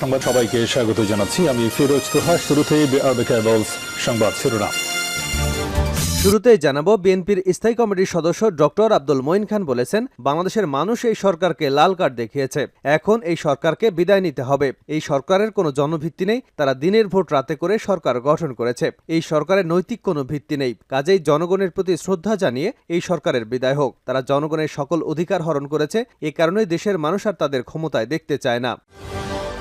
সংবাদ সবাইকে স্বাগত জানাচ্ছি। আমি ফিরোজ তোহা কেবলস সংবাদ শিরোনাম। শুরুতেই জানাব, বিএনপির স্থায়ী কমিটির সদস্য ডক্টর আব্দুল মঈন খান বলেছেন, বাংলাদেশের মানুষ এই সরকারকে লাল কার্ড দেখিয়েছে। এখন এই সরকারকে বিদায় নিতে হবে। এই সরকারের কোনো জনভিত্তি নেই। তারা দিনের ভোট রাতে করে সরকার গঠন করেছে। এই সরকারের নৈতিক কোনো ভিত্তি নেই। কাজেই জনগণের প্রতি শ্রদ্ধা জানিয়ে এই সরকারের বিদায় হোক। তারা জনগণের সকল অধিকার হরণ করেছে। এ কারণে দেশের মানুষ আর তাদের ক্ষমতায় দেখতে চায় না।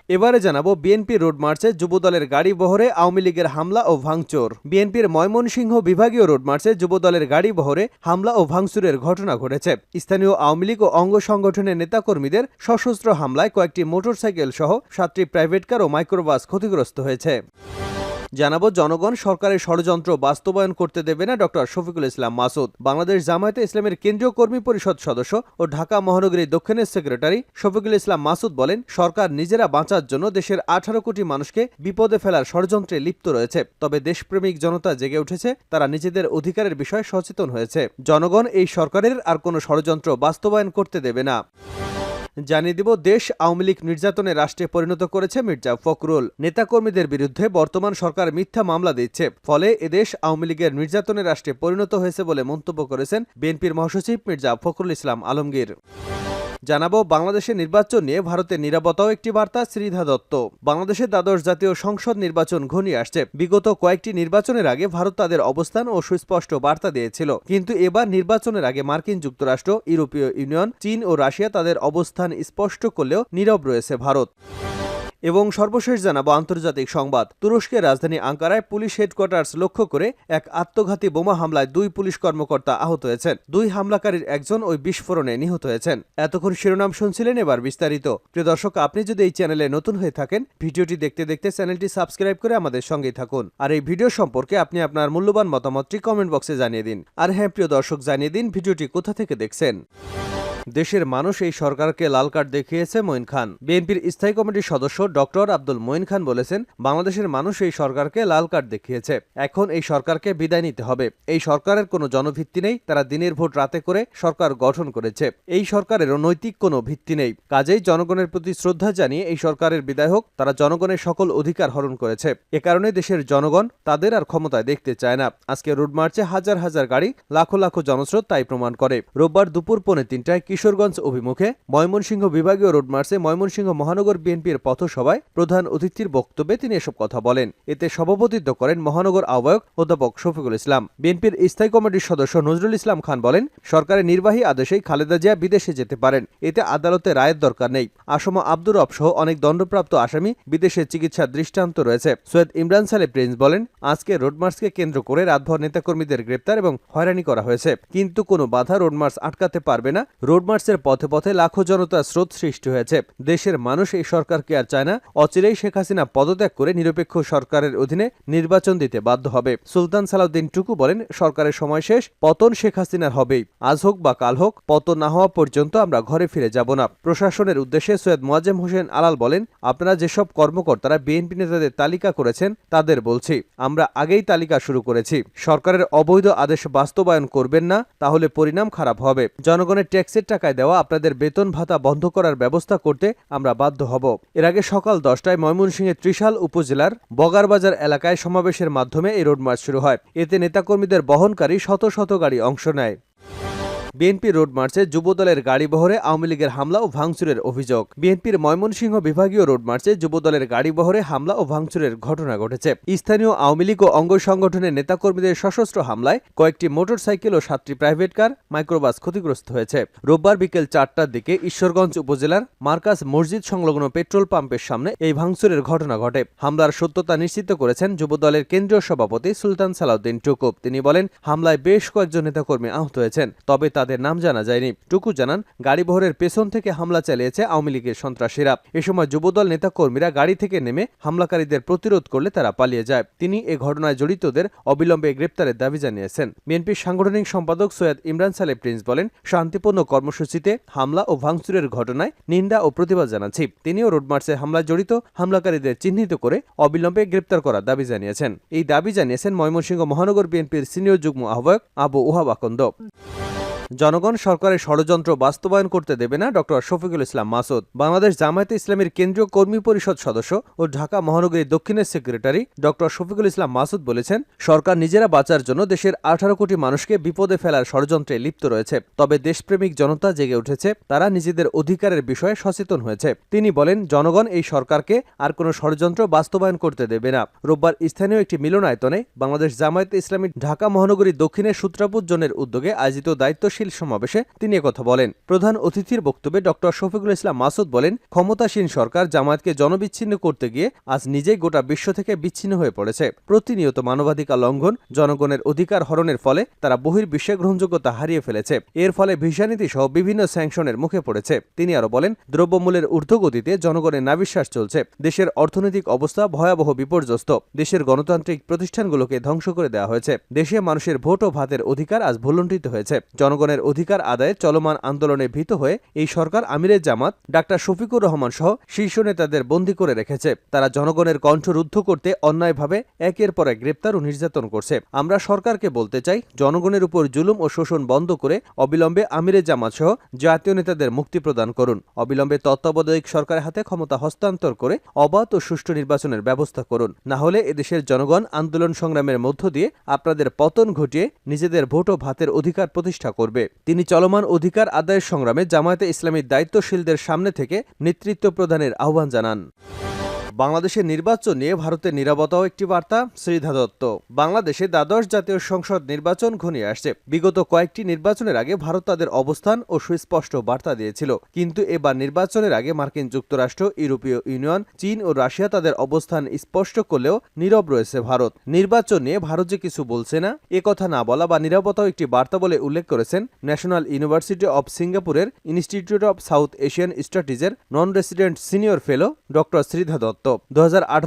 এবারে জানাব বিএনপি রোড মার্চে যুবদলের গাড়ি বহরে আওয়ামী লীগের হামলা ও ভাঙচুর। বিএনপির ময়মনসিংহ বিভাগীয় রোড মার্চে যুবদলের গাড়ি বহরে হামলা ও ভাঙচুরের ঘটনা ঘটেছে। স্থানীয় আওয়ামী লীগ ও অঙ্গ সংগঠনের নেতাকর্মীদের সশস্ত্র হামলায় কয়েকটি মোটরসাইকেল সহ সাতটি প্রাইভেট কার ও মাইক্রোবাস ক্ষতিগ্রস্ত হয়েছে। জানাব, জনগণ সরকারের ষড়যন্ত্র বাস্তবায়ন করতে দেবে না ডক্টর শফিকুল ইসলাম মাসুদ। বাংলাদেশ জামায়াতে ইসলামের কেন্দ্রীয় কর্মী পরিষদ সদস্য ও ঢাকা মহানগরী দক্ষিণের সেক্রেটারি শফিকুল ইসলাম মাসুদ বলেন, সরকার নিজেরা বাঁচার জন্য দেশের আঠারো কোটি মানুষকে বিপদে ফেলার ষড়যন্ত্রে লিপ্ত রয়েছে। তবে দেশপ্রেমিক জনতা জেগে উঠেছে, তারা নিজেদের অধিকারের বিষয়ে সচেতন হয়েছে। জনগণ এই সরকারের আর কোনো ষড়যন্ত্র বাস্তবায়ন করতে দেবে না। জানিয়ে দিব, দেশ আওয়ামী লীগ নির্যাতনে রাষ্ট্রে পরিণত করেছে মির্জা ফখরুল। নেতাকর্মীদের বিরুদ্ধে বর্তমান সরকার মিথ্যা মামলা দিচ্ছে। ফলে এদেশ আওয়ামী লীগের নির্যাতনে রাষ্ট্রে পরিণত হয়েছে বলে মন্তব্য করেছেন বিএনপির মহাসচিব মির্জা ফখরুল ইসলাম আলমগীর। জানাব বাংলাদেশের নির্বাচন নিয়ে ভারতের নিরাপত্তাও একটি বার্তা, শ্রীধা দত্ত। বাংলাদেশের দ্বাদশ জাতীয় সংসদ নির্বাচন ঘনিয়ে আসছে। বিগত কয়েকটি নির্বাচনের আগে ভারত তাদের অবস্থান ও সুস্পষ্ট বার্তা দিয়েছিল। কিন্তু এবার নির্বাচনের আগে মার্কিন যুক্তরাষ্ট্র, ইউরোপীয় ইউনিয়ন, চীন ও রাশিয়া তাদের অবস্থান স্পষ্ট করলেও নীরব রয়েছে ভারত। এবং সর্বশেষ জানাব আন্তর্জাতিক সংবাদ। তুরস্কের রাজধানী আঙ্কারায় পুলিশ হেডকোয়ার্টার্স লক্ষ্য করে এক আত্মঘাতী বোমা হামলায় দুই পুলিশ কর্মকর্তা আহত হয়েছেন। দুই হামলাকারীর একজন ওই বিস্ফোরণে নিহত হয়েছেন। এতক্ষণ শিরোনাম শুনছিলেন এবার বিস্তারিত। প্রিয় দর্শক, আপনি যদি এই চ্যানেলে নতুন হয়ে থাকেন, ভিডিওটি দেখতে দেখতে চ্যানেলটি সাবস্ক্রাইব করে আমাদের সঙ্গেই থাকুন। আর এই ভিডিও সম্পর্কে আপনি আপনার মূল্যবান মতামতটি কমেন্ট বক্সে জানিয়ে দিন। আর হ্যাঁ প্রিয় দর্শক, জানিয়ে দিন ভিডিওটি কোথা থেকে দেখছেন। দেশের মানুষ এই সরকারকে লাল কার্ড দেখিয়েছে মঈন খান। বিএনপির স্থায়ী কমিটির সদস্য ডক্টর আব্দুল মঈন খান বলেছেন, বাংলাদেশের মানুষ এই সরকারকে লাল কার্ড দেখিয়েছে। এখন এই সরকারকে বিদায় নিতে হবে। এই সরকারের কোনো জনভিত্তি নেই, তারা দিনের ভোট রাতে করে সরকার গঠন করেছে। এই সরকারেরও নৈতিক কোনো ভিত্তি নেই। কাজেই জনগণের প্রতি শ্রদ্ধা জানিয়ে এই সরকারের বিদায় হোক, তারা জনগণের সকল অধিকার হরণ করেছে। এ কারণে দেশের জনগণ তাদের আর ক্ষমতায় দেখতে চায় না। আজকে রোড মার্চে হাজার হাজার গাড়ি লাখো লাখো জনস্রোত তাই প্রমাণ করে। রোববার দুপুর পৌনে তিনটায় কিশোরগঞ্জ অভিমুখে ময়মনসিংহ বিভাগীয় রোড মার্চে ময়মনসিংহ মহানগর বিএনপির পথসভায় প্রধান অতিথির বক্তব্যে তিনি এসব কথা বলেন। এতে সভাপতিত্ব করেন মহানগর আহ্বায়ক অধ্যাপক শফিকুল ইসলাম। বিএনপির স্থায়ী কমিটির সদস্য নজরুল ইসলাম খান বলেন, সরকারের নির্বাহী আদেশেই খালেদা জিয়া বিদেশে যেতে পারেন। এতে আদালতে রায়ের দরকার নেই। আসম আব্দুর রব সহ অনেক দণ্ডপ্রাপ্ত আসামি বিদেশে চিকিৎসার দৃষ্টান্ত রয়েছে। সৈয়দ ইমরান সালে প্রিন্স বলেন, আজকে রোডমার্চকে কেন্দ্র করে রাতভর নেতাকর্মীদের গ্রেপ্তার এবং হয়রানি করা হয়েছে। কিন্তু কোনো বাধা রোডমার্চ আটকাতে পারবে না। রোডমার্চের পথে পথে লাখো জনতার স্রোত সৃষ্টি হয়েছে। দেশের মানুষ এই সরকারকে আর চায় না। অচিরেই শেখ হাসিনা পদত্যাগ করে নিরপেক্ষ সরকারের অধীনে নির্বাচন দিতে বাধ্য হবে। সুলতান সালাউদ্দিন টুকু বলেন, সরকারের সময় শেষ, পতন শেখ হাসিনার হবেই। আজ হোক বা কাল হোক, পতন না হওয়া পর্যন্ত আমরা ঘরে ফিরে যাব না। প্রশাসনের উদ্দেশ্যে সৈয়দ মোয়াজ্জেম হোসেন আলাল বলেন, আপনারা যেসব কর্মকর্তারা বিএনপি নেতাদের তালিকা করেছেন, তাদের বলছি, আমরা আগেই তালিকা শুরু করেছি। সরকারের অবৈধ আদেশ বাস্তবায়ন করবেন না, তাহলে পরিণাম খারাপ হবে। জনগণের ট্যাক্সের টাকায় দেওয়া আপনাদের বেতন ভাতা বন্ধ করার ব্যবস্থা করতে আমরা বাধ্য হব। এর আগে সকাল দশটায় ময়মনসিংহের ত্রিশাল উপজেলার বগারবাজার এলাকায় সমাবেশের মাধ্যমে এই রোড মার্চ শুরু হয়। এতে নেতাকর্মীদের বহনকারী শত শত গাড়ি অংশ নেয়। বিএনপি রোড মার্চে যুবদলের গাড়ি বহরে আওয়ামী লীগের হামলা ও ভাঙচুরের অভিযোগ। বিএনপির ময়মনসিংহ বিভাগীয় রোড মার্চে যুবদলের গাড়ি বহরে হামলা ও ভাঙচুরের ঘটনা ঘটেছে। স্থানীয় আওয়ামী লীগ ও অঙ্গ সংগঠনের নেতাকর্মীদের সশস্ত্র হামলায় কয়েকটি মোটরসাইকেল ও সাতটি প্রাইভেট কার মাইক্রোবাস ক্ষতিগ্রস্ত হয়েছে। রোববার বিকেল চারটার দিকে ঈশ্বরগঞ্জ উপজেলার মার্কাস মসজিদ সংলগ্ন পেট্রোল পাম্পের সামনে এই ভাঙচুরের ঘটনা ঘটে। হামলার সত্যতা নিশ্চিত করেছেন যুবদলের কেন্দ্রীয় সভাপতি সুলতান সালাউদ্দিন টুকুব তিনি বলেন, হামলায় বেশ কয়েকজন নেতাকর্মী আহত হয়েছেন। তবে তাদের নাম জানা যায়নি। টুকু জানান, গাড়ি বহরের পেছন থেকে হামলা চালিয়েছে আওয়ামী লীগের সন্ত্রাসীরা। এ সময় যুবদল নেতাকর্মীরা গাড়ি থেকে নেমে হামলাকারীদের প্রতিরোধ করলে তারা পালিয়ে যায়। তিনি এ ঘটনায় জড়িতদের অবিলম্বে গ্রেপ্তারের দাবি জানিয়েছেন। বিএনপির সাংগঠনিক সম্পাদক সৈয়দ ইমরান সালে প্রিন্স বলেন, শান্তিপূর্ণ কর্মসূচিতে হামলা ও ভাঙচুরের ঘটনায় নিন্দা ও প্রতিবাদ জানাচ্ছি। তিনিও রোডমার্চে হামলায় জড়িত, হামলাকারীদের চিহ্নিত করে অবিলম্বে গ্রেপ্তার করার দাবি জানিয়েছেন। এই দাবি জানিয়েছেন ময়মনসিংহ মহানগর বিএনপির সিনিয়র যুগ্ম আহ্বায়ক আবু ওহাব আকন্দ। জনগণ সরকারের ষড়যন্ত্র বাস্তবায়ন করতে দেবে না ডক্টর শফিকুল ইসলাম মাসুদ। বাংলাদেশ জামায়াতে ইসলামীর কেন্দ্রীয় কর্মী পরিষদ সদস্য ও ঢাকা মহানগরী দক্ষিণের সেক্রেটারি ডক্টর শফিকুল ইসলাম মাসুদ বলেছেন, সরকার নিজেরা বাঁচার জন্য দেশের আঠারো কোটি মানুষকে বিপদে ফেলার ষড়যন্ত্রে লিপ্ত রয়েছে। তবে দেশপ্রেমিক জনতা জেগে উঠেছে, তারা নিজেদের অধিকারের বিষয়ে সচেতন হয়েছে। তিনি বলেন, জনগণ এই সরকারকে আর কোনো ষড়যন্ত্র বাস্তবায়ন করতে দেবে না। রোববার স্থানীয় একটি মিলনায়তনে বাংলাদেশ জামায়াতে ইসলামী ঢাকা মহানগরী দক্ষিণের সূত্রাপুর জোনের উদ্যোগে আয়োজিত দায়িত্বশীল সমাবেশে তিনি একথা বলেন। প্রধান অতিথির বক্তব্যে ডক্টর শফিকুল ইসলাম মাসুদ বলেন, ক্ষমতাসীন সরকার জামায়াতকে জনবিচ্ছিন্ন করতে গিয়ে আজ নিজেই গোটা বিশ্ব থেকে বিচ্ছিন্ন হয়ে পড়েছে। প্রতিনিয়ত মানবাধিকার লঙ্ঘন, জনগণের অধিকার হরণের ফলে তারা বহির্বিশ্বে গ্রহণযোগ্যতা হারিয়ে ফেলেছে। এর ফলে ভিসানীতি সহ বিভিন্ন স্যাংশনের মুখে পড়েছে। তিনি আরও বলেন, দ্রব্যমূল্যের ঊর্ধ্বগতিতে জনগণের নাবিশ্বাস চলছে। দেশের অর্থনৈতিক অবস্থা ভয়াবহ বিপর্যস্ত। দেশের গণতান্ত্রিক প্রতিষ্ঠানগুলোকে ধ্বংস করে দেওয়া হয়েছে। দেশে মানুষের ভোট ও ভাতের অধিকার আজ ভুলুণ্ঠিত হয়েছে। জনগণের অধিকার আদায়ে চলমান আন্দোলনে ভীত হয়ে এই সরকার আমিরের জামাত ডাক্তার শফিকুর রহমান সহ শীর্ষ নেতাদের বন্দী করে রেখেছে। তারা জনগণের কণ্ঠ রুদ্ধ করতে অন্যায়ভাবে একের পর এক গ্রেপ্তার ও নির্যাতন করছে। আমরা সরকারকে বলতে চাই, জনগণের উপর জুলুম ও শোষণ বন্ধ করে অবিলম্বে আমিরের জামাত সহ জাতীয় নেতাদের মুক্তি প্রদান করুন। অবিলম্বে তত্ত্বাবধায়ক সরকারের হাতে ক্ষমতা হস্তান্তর করে অবাধ ও সুষ্ঠু নির্বাচনের ব্যবস্থা করুন। না হলে এদেশের জনগণ আন্দোলন সংগ্রামের মধ্য দিয়ে আপনাদের পতন ঘটিয়ে নিজেদের ভোট ও ভাতের অধিকার প্রতিষ্ঠা করবে। তিনি চলমান অধিকার আদায়ের সংগ্রামে জামায়াতে ইসলামীর দায়িত্বশীলদের সামনে থেকে নেতৃত্ব প্রদানের আহ্বান জানান। বাংলাদেশের নির্বাচন নিয়ে ভারতের নিরাপত্তাও একটি বার্তা, শ্রীধা দত্ত। বাংলাদেশে দ্বাদশ জাতীয় সংসদ নির্বাচন ঘনিয়ে আসছে। বিগত কয়েকটি নির্বাচনের আগে ভারত তাদের অবস্থান ও সুস্পষ্ট বার্তা দিয়েছিল। কিন্তু এবার নির্বাচনের আগে মার্কিন যুক্তরাষ্ট্র, ইউরোপীয় ইউনিয়ন, চীন ও রাশিয়া তাদের অবস্থান স্পষ্ট করলেও নীরব রয়েছে ভারত। নির্বাচন নিয়ে ভারত যে কিছু বলছে না, এ কথা না বলা বা নিরাপত্তাও একটি বার্তা বলে উল্লেখ করেছেন ন্যাশনাল ইউনিভার্সিটি অব সিঙ্গাপুরের Institute of South Asian স্টাডিজের non resident senior fellow doctor Sridha Datta. দু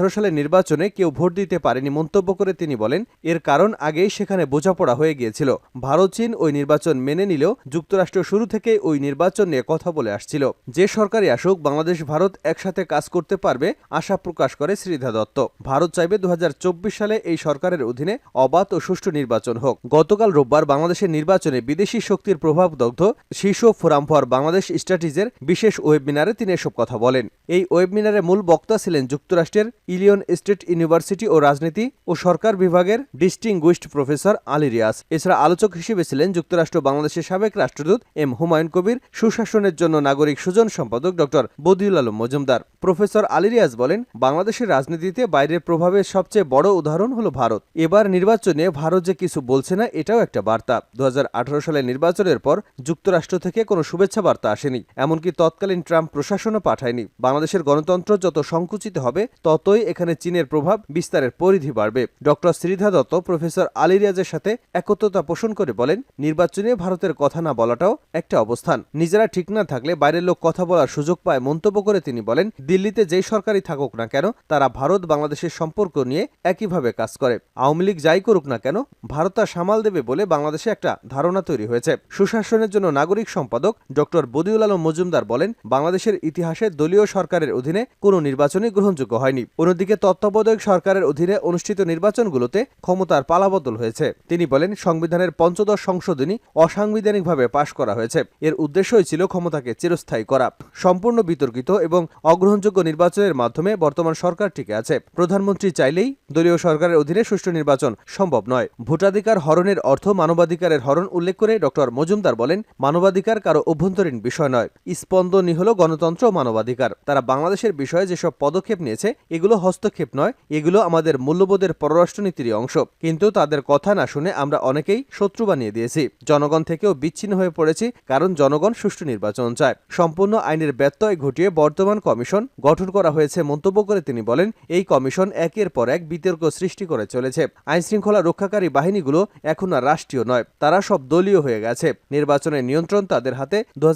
সালের নির্বাচনে কেউ ভোট দিতে পারেনি মন্তব্য করে তিনি বলেন, এর কারণ আগেই সেখানে বোঝাপড়া হয়ে গিয়েছিল। ভারত, চীন ওই নির্বাচন মেনে নিলেও যুক্তরাষ্ট্র শুরু থেকে ওই নির্বাচন নিয়ে কথা বলে আসছিল। যে সরকারই আসুক, বাংলাদেশ, ভারত একসাথে কাজ করতে পারবে আশা প্রকাশ করে শ্রীধা দত্ত। ভারত চাইবে দু হাজার চব্বিশ সালে এই সরকারের অধীনে অবাধ ও সুষ্ঠু নির্বাচন হোক। গতকাল রোববার বাংলাদেশের নির্বাচনে বিদেশি শক্তির প্রভাব দগ্ধ শীর্ষ ফোরাম ফর বাংলাদেশ স্ট্র্যাটিজের বিশেষ ওয়েবিনারে তিনি এসব কথা বলেন। এই ওয়েবিনারে মূল বক্তা ছিলেন যুক্তরাষ্ট্রের ইলিয়ন স্টেট ইউনিভার্সিটি ও রাজনীতি ও সরকার বিভাগের ডিস্টিংগুইশড প্রফেসর আলী রিয়াজ। এছাড়া আলোচক হিসেবে ছিলেন যুক্তরাষ্ট্র বাংলাদেশের সাবেক রাষ্ট্রদূত এম হুমায়ুন কবির। সুশাসনের জন্য নাগরিক সুজন সম্পাদক ডক্টর বদিউল আলম মজুমদার। প্রফেসর আলী রিয়াজ বলেন, বাংলাদেশের রাজনীতিতে বাইরের প্রভাবের সবচেয়ে বড় উদাহরণ হল ভারত। এবার নির্বাচনে ভারত যে কিছু বলছে না, এটাও একটা বার্তা। দু হাজার আঠারো সালের নির্বাচনের পর যুক্তরাষ্ট্র থেকে কোনো শুভেচ্ছা বার্তা আসেনি। এমনকি তৎকালীন ট্রাম্প প্রশাসনও পাঠায়নি। বাংলাদেশের গণতন্ত্র যত সংকুচিত হবে, ততই এখানে চীনের প্রভাব বিস্তারের পরিধি বাড়বে। ডক্টর শ্রীধা দত্ত, প্রফেসর আলী রিয়াজের সাথে একত্রতা পোষণ করে বলেন, নির্বাচনে ভারতের কথা না বলাটাও একটা অবস্থান। নিজেরা ঠিক না থাকলে বাইরের লোক কথা বলার সুযোগ পায় মন্তব্য করে তিনি বলেন, দিল্লিতে যেই সরকারই থাকুক না কেন, তারা ভারত বাংলাদেশের সম্পর্ক নিয়ে একইভাবে কাজ করে। আওয়ামী লীগ যাই করুক না কেন, ভারত তা সামাল দেবে বলে বাংলাদেশে একটা ধারণা তৈরি হয়েছে। সুশাসনের জন্য নাগরিক সম্পাদক ডক্টর বদিউল আলম মজুমদার বলেন, বাংলাদেশের ইতিহাসে দলীয় সরকারের অধীনে কোনো নির্বাচনী নির্বাচনই গ্রহণযোগ্য হয়নি। অন্যদিকে তত্ত্বাবধায়ক সরকারের অধীনে অনুষ্ঠিত নির্বাচনগুলোতে ক্ষমতার পালাবদল হয়েছে। তিনি বলেন, সংবিধানের পঞ্চদশ সংশোধনী অসাংবিধানিকভাবে পাশ করা হয়েছে। এর উদ্দেশ্যই ছিল ক্ষমতাকে চিরস্থায়ী করা। সম্পূর্ণ বিতর্কিত এবং অগ্রহণযোগ্য নির্বাচনের মাধ্যমে বর্তমান সরকার টিকে আছে। প্রধানমন্ত্রী চাইলেই দলীয় সরকারের অধীনে সুষ্ঠু নির্বাচন সম্ভব নয়। ভোটাধিকার হরণের অর্থ মানবাধিকারের হরণ উল্লেখ করে ডক্টর মজুমদার বলেন, মানবাধিকার কারও অভ্যন্তরীণ বিষয় নয়। স্পন্দনই হল গণতন্ত্র মানবাধিকার। তারা বাংলাদেশের বিষয়ে যেসব পদক্ষেপ নিয়েছে, এগুলো হস্তক্ষেপ নয়, এগুলো আমাদের মূল্যবোধের পররাষ্ট্রনীতিরই অংশ। কিন্তু তাদের কথা না শুনে আমরা অনেকেই শত্রু বানিয়ে দিয়েছি। জনগণ থেকেও বিচ্ছিন্ন হয়ে পড়েছি, কারণ জনগণ সুষ্ঠু নির্বাচন চায়। সম্পূর্ণ আইনের ব্যত্যয় ঘটিয়ে বর্তমান কমিশন গঠন করা হয়েছে মন্তব্য করে তিনি বলেন, এই কমিশন একের পর এক বিতর্ক সৃষ্টি করে চলেছে। আইনশৃঙ্খলা রক্ষাকারী বাহিনীগুলো এখন আর রাষ্ট্রীয় নয়, তারা সব দলীয় হয়ে গেছে। নির্বাচনের নিয়ন্ত্রণ তাদের হাতে। দু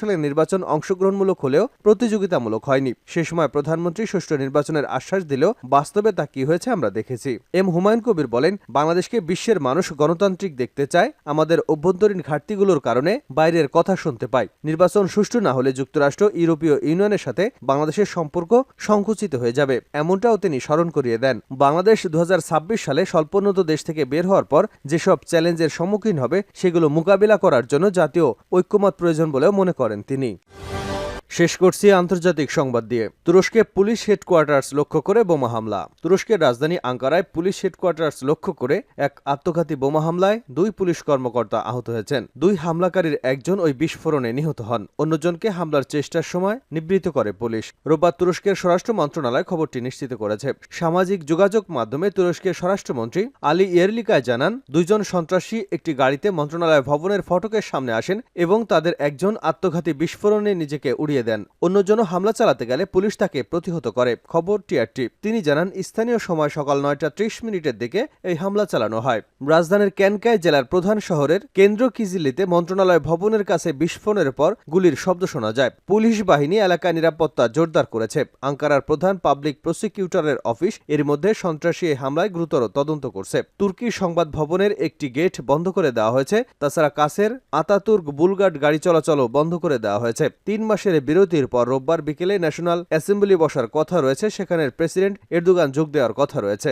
সালের নির্বাচন অংশগ্রহণমূলক হলেও প্রতিযোগিতামূলক হয়নি। সে সময় প্রধানমন্ত্রী সুষ্ঠু নির্বাচনের আশ্বাস দিলেও বাস্তবে তা কি হয়েছে আমরা দেখেছি। এম হুমায়ুন কবির বলেন, বাংলাদেশকে বিশ্বের মানুষ গণতান্ত্রিক দেখতে চায়, আমাদের অভ্যন্তরীণ ঘাটতিগুলোর কারণে বাইরের কথা শুনতে পাই। নির্বাচন সুষ্ঠু না হলে যুক্তরাষ্ট্র, ইউরোপীয় ইউনিয়নের সাথে বাংলাদেশের সম্পর্ক সংকুচিত হয়ে যাবে, এমনটাও তিনি স্মরণ করিয়ে দেন। বাংলাদেশ দু হাজার ছাব্বিশ সালে স্বল্পোন্নত দেশ থেকে বের হওয়ার পর যেসব চ্যালেঞ্জের সম্মুখীন হবে, সেগুলো মোকাবিলা করার জন্য জাতীয় ঐক্যমত প্রয়োজন বলেও মনে করেন তিনি। শেষ করছি আন্তর্জাতিক সংবাদ দিয়ে। তুরস্কে পুলিশ হেডকোয়ার্টার্স লক্ষ্য করে বোমা হামলা। তুরস্কের রাজধানী আঙ্কারায় পুলিশ হেডকোয়ার্টার্স লক্ষ্য করে এক আত্মঘাতী বোমা হামলায় দুই পুলিশ কর্মকর্তা আহত হয়েছেন। দুই হামলাকারীর একজন ওই বিস্ফোরণে নিহত হন। অন্যজনকে হামলার চেষ্টার সময় নিবৃত করে পুলিশ। রোববার তুরস্কের স্বরাষ্ট্র মন্ত্রণালয় খবরটি নিশ্চিত করেছে। সামাজিক যোগাযোগ মাধ্যমে তুরস্কের স্বরাষ্ট্রমন্ত্রী আলী ইয়েরলিকায় জানান, দুইজন সন্ত্রাসী একটি গাড়িতে মন্ত্রণালয় ভবনের ফটকের সামনে আসেন এবং তাদের একজন আত্মঘাতী বিস্ফোরণে নিজেকে উড়িয়ে দেন। অন্যজন হামলা চালাতে গেলে পুলিশ তাকে প্রতিহত করে, খবর টিআরটি। তিনি জানান, স্থানীয় সময় সকাল নয়টা ত্রিশ মিনিটের দিকে এই হামলা চালানো হয়। রাজধানীর ক্যানকাই জেলার প্রধান শহরের কেন্দ্র কিজিলিতে মন্ত্রণালয় ভবনের কাছে বিস্ফোরণের পর গুলির শব্দ শোনা যায়। পুলিশ বাহিনী এলাকায় নিরাপত্তা জোরদার করেছে। আঙ্কারার প্রধান পাবলিক প্রসিকিউটরের অফিস এর মধ্যে সন্ত্রাসী এই হামলায় গুরুতর তদন্ত করছে। তুর্কি সংবাদ ভবনের একটি গেট বন্ধ করে দেওয়া হয়েছে। তাছাড়া কাছের আতাতুর্ক বুলগার্ড গাড়ি চলাচলও বন্ধ করে দেওয়া হয়েছে। তিন মাসের বিরতির পর রোববার বিকেলে ন্যাশনাল অ্যাসেম্বলি বসার কথা রয়েছে, সেখানের প্রেসিডেন্ট এরদোগান যোগ দেওয়ার কথা রয়েছে।